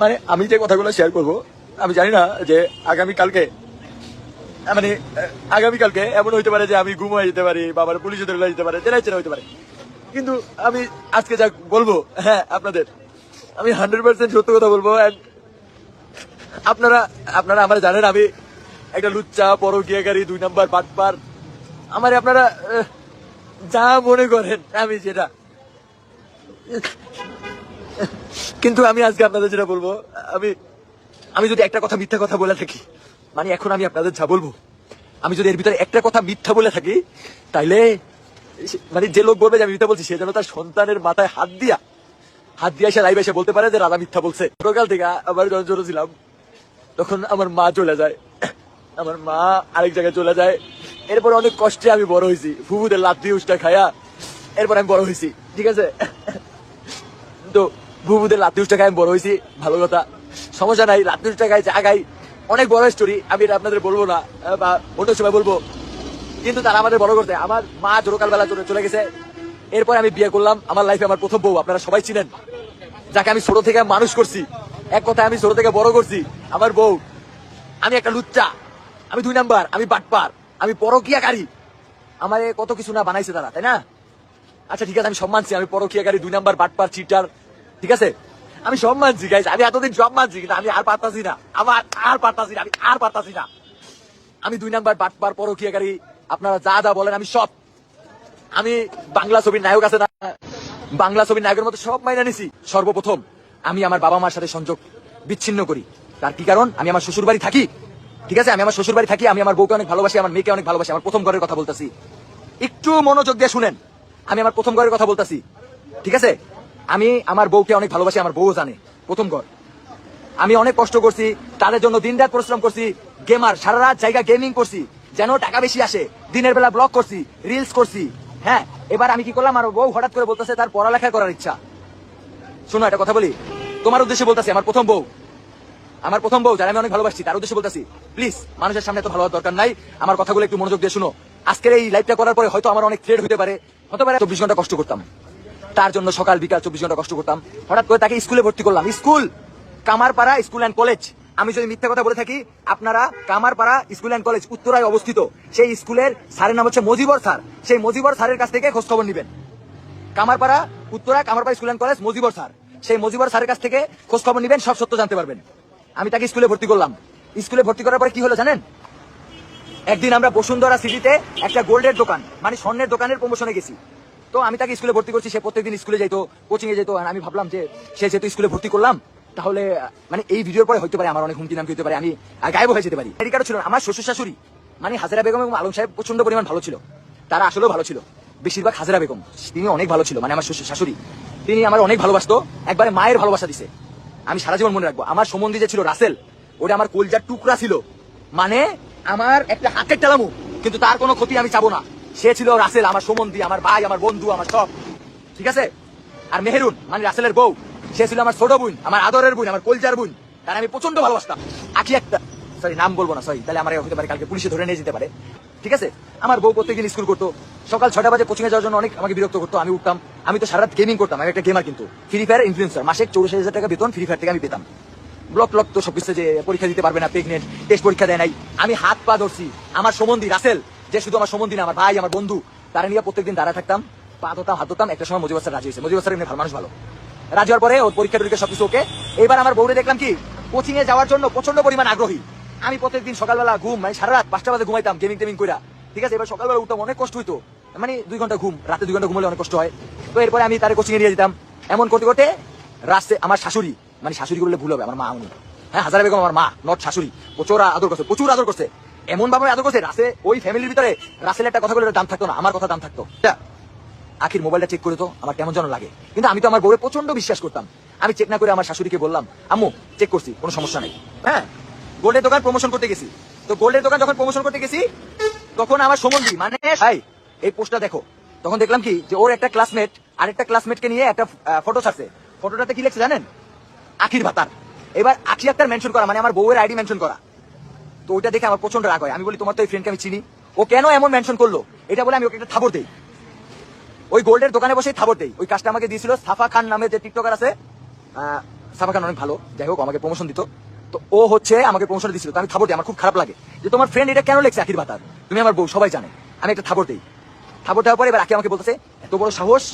মানে আমি যে কথাগুলো শেয়ার করব, আমি জানি না যে আগামী কালকে মানে আগামী কালকে এমন হইতে পারে যে আমি গুম হয়ে যেতে পারি বা আমার পুলিশে ধরে যেতে পারে জেলা চেনা হইতে পারে। কিন্তু আমি আজকে যা বলব হ্যাঁ আপনাদের, আমি হান্ড্রেড পার্সেন্ট সত্য কথা বলব, and আপনারা আপনারা আমার জানেন আমি একটা লুচ্চা, বড় পরকিয়াকারী দুই নাম্বার পাটপার আমার আপনারা যা মনে করেন, আমি যেটা। কিন্তু আমি আজকে আপনাদের যেটা বলব, আমি আমি যদি একটা কথা মিথ্যা কথা বলে থাকি মানে এখন আমি আপনাদের যা বলব, আমি যদি এর ভিতরে একটা কথা মিথ্যা বলে থাকি, তাইলে মানে যে লোক বলবে যে আমি মিথ্যা বলছি, সে যেন তার সন্তানের মাথায় হাত দিয়া, হাত দিয়ে এসে লাইভ এসে বলতে পারে যে রাধা মিথ্যা বলছে। ছোটকাল থেকে আবার যখন ছোট ছিলাম, তখন আমার মা চলে যায়। আমার মা আরেক জায়গায় চলে যায়। এরপর অনেক কষ্টে আমি বড় হয়েছি। ফুবুদের দিয়ে উষ্টা খায়া এরপর আমি বড় হয়েছি। ঠিক আছে? তো বুবুদের উষ্টা খাই আমি বড় হয়েছি, ভালো কথা। সমস্যা নাই লাত্তি উষ্টা খাই চা খাই অনেক বড় স্টোরি আমি এটা আপনাদের বলব না বা অন্য সময় বলব। কিন্তু তারা আমাদের বড় করতে, আমার মা জোরকাল বেলা চলে চলে গেছে। এরপর আমি বিয়ে করলাম, আমার লাইফে আমার প্রথম বউ, আপনারা সবাই চিনেন। যাকে আমি ছোট থেকে মানুষ করছি, এক কথায় আমি ছোট থেকে বড় করছি, আমার বউ। আমি একটা লুচ্চা, আমি দুই নাম্বার, আমি বাটপার, আমি পরকিয়াকারী। আমার কত কিছু না বানাইছে তারা, তাই না? আচ্ছা ঠিক আছে, আমি সম্মানছি মানছি আমি পরকিয়াকারী, দুই নাম্বার, বাটপার চিটার ঠিক আছে? আমি সব মানছি গাইজ আমি এতদিন সব মানছি কিন্তু আমি আর পারতাছি না। আমার আর পারতাছি না, আমি আর পারতাছি না। আমি দুই নাম্বার বাটপার পরকিয়াকারী আপনারা যা যা বলেন, আমি সব আমি বাংলা ছবির নায়ক আছে না বাংলা ছবির নায়কের মতো সব মাইনা নিছি। সর্বপ্রথম, আমি আমার বাবা মার সাথে সংযোগ বিচ্ছিন্ন করি। তার কি কারণ? আমি আমার শ্বশুর বাড়ি থাকি। ঠিক আছে? আমি আমার শ্বশুর বাড়ি থাকি, আমি আমার বউকে অনেক ভালোবাসি, আমার মেয়েকে অনেক ভালোবাসি, আমার প্রথম ঘরের কথা বলতেছি। একটু মনোযোগ দিয়ে শুনেন। আমি আমার প্রথম ঘরের কথা বলতেছি। ঠিক আছে? আমি আমার বউকে অনেক ভালোবাসি, আমার বউ জানে। প্রথম ঘর আমি অনেক কষ্ট করছি, তাদের জন্য দিন রাত পরিশ্রম করছি গেমার সারা রাত জায়গা গেমিং করছি, যেন টাকা বেশি আসে, দিনের বেলা ব্লগ করছি রিলস করছি। হ্যাঁ এবার আমি কি করলাম, আমার বউ হঠাৎ করে বলতেছে, তার পড়ালেখা করার ইচ্ছা। শোনো, একটা কথা বলি। তোমার উদ্দেশ্যে বলতেছি, আমার প্রথম বউ। আমার প্রথম বউ, যারা আমি অনেক ভালোবাসি তার উদ্দেশ্যে বলতেছি প্লিজ মানুষের সামনে তো ভালো দরকার নাই। আমার কথাগুলো একটু মনোযোগ দিয়ে শুনো। আজকের এই লাইভটা করার পরে হয়তো আমার অনেক থ্রেড হতে পারে। হতে পারে, চব্বিশ ঘণ্টা কষ্ট করতাম। তার জন্য সকাল, বিকাল চব্বিশ ঘণ্টা কষ্ট করতাম। হঠাৎ করে তাকে স্কুলে ভর্তি করলাম। School! Kamarpara school and college. আমি যদি মিথ্যা কথা বলে থাকি, আপনারা কামারপাড়া স্কুল অ্যান্ড কলেজ উত্তরায় অবস্থিত। সেই স্কুলের স্যারের নাম হচ্ছে মজিবর স্যার। সেই মজিবর স্যারের কাছ থেকে খোঁজ খবর নিবেন। Kamarpara Uttara Kamarpara school and college Mojibor sir. সেই মজিবর স্যারের কাছ থেকে খোঁজ খবর নিবেন, সব সত্য জানতে পারবেন। আমি তাকে স্কুলে ভর্তি করলাম। স্কুলে ভর্তি করার পরে কি হলো জানেন? একদিন আমরা বসুন্ধরা সিটিতে একটা গোল্ডের দোকান মানে স্বর্ণের দোকানের প্রমোশনে গেছি। তো আমি তাকে স্কুলে ভর্তি করছি, সে প্রত্যেকদিন স্কুলে যেত কোচিং এ যেত আমি ভাবলাম যে সে যেহেতু স্কুলে ভর্তি করলাম, তাহলে মানে এই ভিডিওর পরে হইতে পারে, আমার অনেক হুমকি নামকি হতে পারে, আমি গায়েব হয়ে যেতে পারি। এদিকারও ছিল আমার শ্বশুর শাশুড়ি মানে হাজারা বেগম এবং আলম সাহেব প্রচণ্ড পরিমাণ ভালো ছিল। তারা আসলেও ভালো ছিল। বেশিরভাগ হাজারা বেগম, তিনি অনেক ভালো ছিল মানে আমার শ্বশুর শাশুড়ি তিনি আমার অনেক ভালোবাসতো, একবারে মায়ের ভালোবাসা দিছে। আমি সারা জীবন মনে রাখব, আমার সম্বন্ধী যে ছিল রাসেল, ওটা আমার কলজার টুকরা ছিল। মানে আমার একটা হাতের টালামু, কিন্তু তার কোনো ক্ষতি আমি চাবো না। সে ছিল রাসেল, আমার সম্বন্ধী আমার ভাই, আমার বন্ধু, আমার সব। ঠিক আছে? আর মেহেরুন মানে রাসেলের বউ, সে ছিল আমার ছোট বোন, আমার আদরের বোন, আমার কলজার বোন। তার আমি প্রচণ্ড ভালোবাসতাম। আখি একটা সরি নাম বলব না সরি তাহলে আমার হতে পারে, কালকে পুলিশে ধরে নিয়ে যেতে পারে। ঠিক আছে? আমার বউ প্রত্যেকদিন স্কুল করতো। সকাল ছটা বাজে কোচিং এ যাওয়ার জন্য অনেক আমাকে বিরক্ত করতো। আমি উঠতাম, আমি তো সারা গেমিং করতাম, আমি একটা গেমার কিন্তু। ফ্রি ফায়ার ইনফ্লুয়েন্সার মাসে চৌরাশি হাজার টাকা বেতন ফ্রি ফায়ার থেকে আমি পেতাম। ব্লক ব্লক তো সবকিছু যে পরীক্ষা দিতে পারবে না প্রেগনেন্ট টেস্ট পরীক্ষা দেয় নাই। আমি হাত পা ধরছি। আমার সম্বন্ধী রাসেল যে শুধু আমার সম্বন্ধী আমার ভাই, আমার বন্ধু, তারা নিয়ে প্রত্যেকদিন দাঁড়া থাকতাম, পা ধরতাম, হাত ধরতাম। একটা সময় মজিবর স্যার রাজি হয়েছে। মজিবর স্যার এমনি ভালো, মানুষ ভালো। রাজি হওয়ার পরে ওর পরীক্ষা টরীক্ষা সবকিছু ওকে। এবার আমার বউরে দেখলাম কি কোচিং এ যাওয়ার জন্য প্রচণ্ড পরিমাণ আগ্রহী। আমি প্রত্যেকদিন সকালবেলা ঘুম মানে সারা রাত পাঁচটা বাজে ঘুমাইতাম গেমিং টেমিং কইরা। ঠিক আছে, এবার সকালবেলা উঠতাম, অনেক কষ্ট হইতো। মানে দুই ঘণ্টা ঘুম, রাতে দুই ঘণ্টা ঘুমলে অনেক কষ্ট হয়। তো এরপরে আমি তার কোচিং এ নিয়ে যেতাম। এমন করতে করতে রাস্তে আমার শাশুড়ি মানে শাশুড়ি বললে ভুল হবে, আমার মা, উনি। হ্যাঁ হাজারা বেগম আমার মা, নট শাশুড়ি। প্রচুর আদর করছে, প্রচুর আদর করছে। এমন ভাবে আদর করছে রাসে ওই ফ্যামিলির ভিতরে রাসেল একটা কথা বলে দাম থাকতো না, আমার কথা দাম থাকতো। আখির মোবাইলটা চেক করে তো, আমার কেমন যেন লাগে। কিন্তু আমি তো আমার বউরে প্রচণ্ড বিশ্বাস করতাম। আমি চেক না করে আমার শাশুড়িকে বললাম, আম্মু চেক করছি, কোনো সমস্যা নাই। হ্যাঁ গোল্ডের দোকান প্রমোশন করতে গেছি। তো গোল্ডের দোকান যখন প্রমোশন করতে গেছি, তখন আমার সম্বন্ধী মানে ভাই, এই পোস্টটা দেখো। তখন দেখলাম কি, যে ওর একটা ক্লাসমেট আরেকটা ক্লাসমেটকে নিয়ে একটা ফটো ছাড়ছে ফটোটাতে কি লিখছে জানেন? আখির ভাতার। এবার আখি আক্তার মেনশন করা মানে আমার বউয়ের আইডি মেনশন করা। তো ওইটা দেখে আমার প্রচণ্ড রাগ হয়। আমি বলি, তোমার তো এই ফ্রেন্ডকে আমি চিনি। ও কেন এমন মেনশন করল? এটা বলে আমি ওকে একটা থাবর দেই। ওই গোল্ডের দোকানে বসে থাবর দেই। ওই কাজটা আমাকে দিয়েছিল সাফা খান নামে যে টিকটকার আছে সাফা খান অনেক ভালো। যাই হোক, আমাকে প্রমোশন দিত। তো ও হচ্ছে আমাকে প্রমোশন দিছিল, তো আমি থাবর দিই। আমার খুব খারাপ লাগে। যে তোমার ফ্রেন্ড এটা কেন লেখছে আখির বাতার? তুমি আমার বউ, সবাই জানে। আমি একটা থাবর দিই। থাবর দেওয়ার পরে এবার আকি আমাকে বলতেছে, এত বড় সাহস?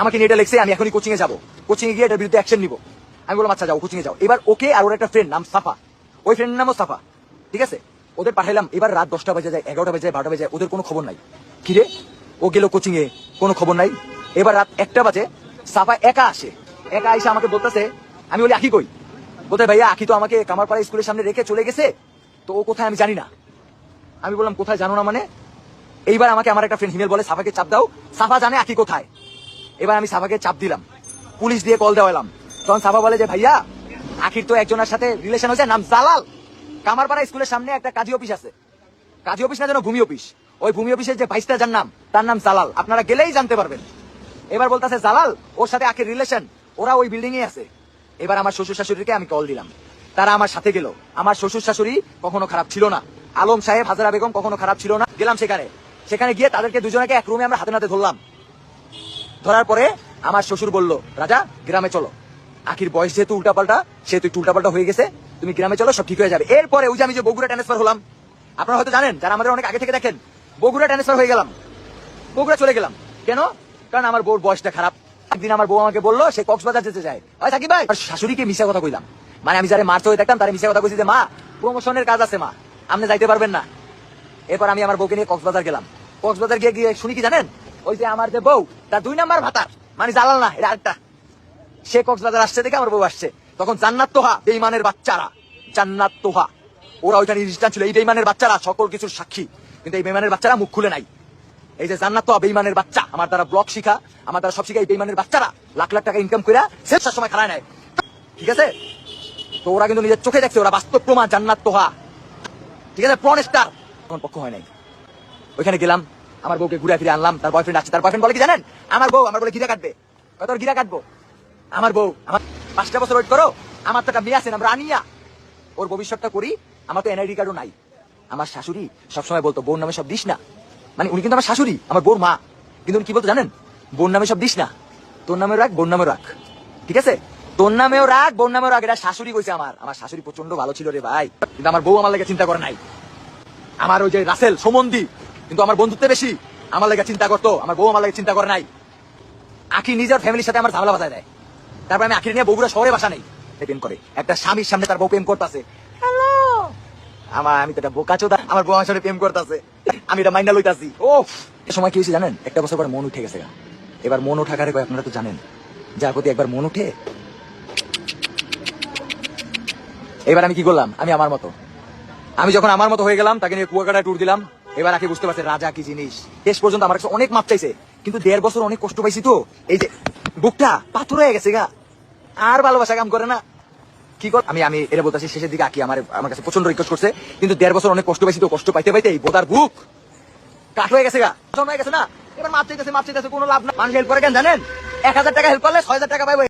আমাকে নিয়ে এটা লেখছে, আমি এখনই কোচিংয়ে যাব। কোচিং গিয়ে এটার বিরুদ্ধে অ্যাকশন নিবো। আমি বললাম আচ্ছা যাও কোচিংয়ে যাও। এবার ওকে আর ওর একটা ফ্রেন্ড নাম সাফা। ওই ফ্রেন্ডের নামও সাফা। ঠিক আছে? ওদের পাঠাইলাম, এবার রাত দশটা বাজে যায়, এগারোটা বাজে যায়, বারোটা বাজে যায়, ওদের কোনো খবর নাই। কিরে ও গেল কোচিং এ কোনো খবর নাই? এবার রাত একটা বাজে, সাফা একা আসে। একা এসে আমাকে বলতেছে, আমি বলি, আখি কই? বলতে, ভাইয়া, আখি তো আমাকে কামারপাড়া স্কুলের সামনে রেখে চলে গেছে, তো ও কোথায় আমি জানি না। আমি বললাম, কোথায় জানো না মানে? এইবার আমাকে আমার একটা ফ্রেন্ড হিমেল বলে, সাফাকে চাপ দাও, সাফা জানে আখি কোথায়। এবার আমি সাফাকে চাপ দিলাম, পুলিশ দিয়ে কল দেওয়ালাম। তখন সাফা বলে যে, ভাইয়া, আখির তো একজনের সাথে রিলেশন হয়েছে, নাম জালাল। কামারপাড়া স্কুলের সামনে একটা কাজী অফিস আছে। কাজী অফিস না যেন ভূমি অফিস। ওই ভূমি অফিসের যে ভাইসটা যার নাম, তার নাম জালাল। আপনারা গেলেই জানতে পারবেন। এবার বলতেছে, জালাল, ওর সাথে আখির রিলেশন ওরা ওই বিল্ডিং এ আছে। এবার আমার শ্বশুর শাশুড়িকে আমি কল দিলাম। তারা আমার সাথে গেল। আমার শ্বশুর শাশুড়ি কখনো খারাপ ছিল না। আলম সাহেব, হাজারা বেগম কখনো খারাপ ছিল না। গেলাম সেখানে। সেখানে গিয়ে তাদেরকে দুজনকে এক রুমে আমরা হাতে নাতে ধরলাম। ধরার পরে আমার শ্বশুর বলল, রাজা, গ্রামে চলো। আখির বয়স যেহেতু উল্টাপাল্টা, সেহেতু একটু উল্টাপাল্টা হয়ে গেছে। তুমি গ্রামে চলো, সব ঠিক হয়ে যাবে। এরপরে ওই যে আমি যে বগুড়া ট্রান্সফার হলাম, আপনারা হয়তো জানেন, যারা আমাদের অনেক আগে থেকে দেখেন, বগুড়া ট্রান্সফার হয়ে গেলাম। বগুড়া চলে গেলাম। কেন? কারণ আমার বউর বয়সটা খারাপ। একদিন আমার বউ আমাকে বলল, সে কক্সবাজার যেতে চায় ভাই থাকি ভাই! আর শাশুড়িকে মিশা কথা কইলাম। মানে আমি যারা মারতে হয়ে দেখতাম, তারা মিশা কথা কইছি যে, মা প্রমোশনের কাজ আছে, মা। আপনি যাইতে পারবেন না। এরপর আমি আমার বউকে নিয়ে কক্সবাজার গেলাম। কক্সবাজার গিয়ে গিয়ে, শুনি কি জানেন? ওই যে আমার যে বউ, তার দুই নাম্বার ভাতার। মানে জালাল না এটা আরেকটা। সে কক্সবাজার আসছে দেখে আমার বউ আসছে। তখন জান্নাত তোহা বেইমানের বাচ্চারা। জান্নাত তোহা। ওরা ওইখানে রিস্টান ছিল। এই বেইমানের বাচ্চারা সকল কিছুর সাক্ষী। কিন্তু এই বেইমানের বাচ্চারা মুখ খুলে নাই। এই যে জান্নাত তোহা বেইমানের বাচ্চা, আমার দ্বারা ব্লগ শিখা, আমার দ্বারা সব শিখা, এই বেইমানের বাচ্চারা লাখ লাখ টাকা ইনকাম করে শেষটার সময় খারায় নেয়। ঠিক আছে? তো ওরা কিন্তু নিজের চোখে দেখছে, ওরা বাস্তব প্রমাণ, জান্নাত তোহা। ঠিক আছে? Porn star. তখন পক্ষ হয় নাই। ওইখানে গেলাম, আমার বউকে ঘুরে ফিরে আনলাম, তার বয়ফ্রেন্ড আছে, তার বয়ফ্রেন্ড বলে কি জানেন? আমার বউ, আমার বলে গিরা কাটবে। কত গিরা কাটবো? আমার বউ, আমার পাঁচটা বছর ওয়েট করো। আমার তো একটা মেয়ে আছেন আমরা আনিয়া। ওর ভবিষ্যৎটা করি আমার তো এনআইডি কার্ডও নাই। আমার শাশুড়ি সবসময় বলতো, বোন নামে সব দিস না। মানে উনি কিন্তু আমার শাশুড়ি, আমার বোর মা কিন্তু উনি কি বলতো জানেন? বোন নামে সব দিস না। তোর নামে রাখ, বোন নামে রাখ। ঠিক আছে? তোর নামেও রাখ, বোন নামেও রাখ। এটা শাশুড়ি কইছে আমার। আমার শাশুড়ি প্রচণ্ড ভালো ছিল রে ভাই। কিন্তু আমার বউ আমার লাগে চিন্তা করে নাই। আমার ওই যে রাসেল, সমন্দি, কিন্তু আমার বন্ধুত্বে বেশি। আমার লাগে চিন্তা করতো, আমার বউ আমার লাগে চিন্তা করে নাই। আখি নিজের ফ্যামিলির সাথে আমার ঝামেলা বাজায় দেয়। তারপর আমি আখির নিয়ে বগুড়া শহরে বাসা নেই। প্রেম করে একটা স্বামীর সামনে তার বউ প্রেম করতেছে। হ্যালো! আমার আমি তো একটা বোকা চোদা আমার বউ আমার সাথে প্রেম করতেছে। আমি এটা মাইন্ডা লইতাছি। ও সময় কি হয়েছে জানেন? একটা বছর পর মন উঠে গেছে এবার মন ওঠা কারে কয় আপনারা তো জানেন। যার প্রতি একবার মন উঠে এবার আমি কি করলাম? আমি আমার মতো। আমি যখন আমার মতো হয়ে গেলাম তাকে নিয়ে কুয়াকাটা ট্যুর দিলাম। এবার আগে বুঝতে পারছে রাজা কি জিনিস। শেষ পর্যন্ত আমার কাছে অনেক মাপ চাইছে। কিন্তু দেড় বছর অনেক কষ্ট পাইছি তো। এই যে বুকটা পাথর হয়ে গেছে গা। আর ভালোবাসা কাম করে না। কি কর আমি আমি এটা বলতেছি, শেষের দিকে আঁকি, আমার আমার কাছে প্রচণ্ড রিকোয়েস্ট করছে। কিন্তু দেড় বছর অনেক কষ্ট পাইছি তো, কষ্ট পাইতে পাইতে এই বোদার বুক কাঠ হয়ে গেছে গা। জন্ম হয়ে গেছে না। এবার মাপ চাইতেছে মাপ চাইতেছে, কোনো লাভ না। মানুষ হেল্প করে কেন জানেন? এক হাজার টাকা হেল্প করলে ছয় হাজার টাকা পাইবো।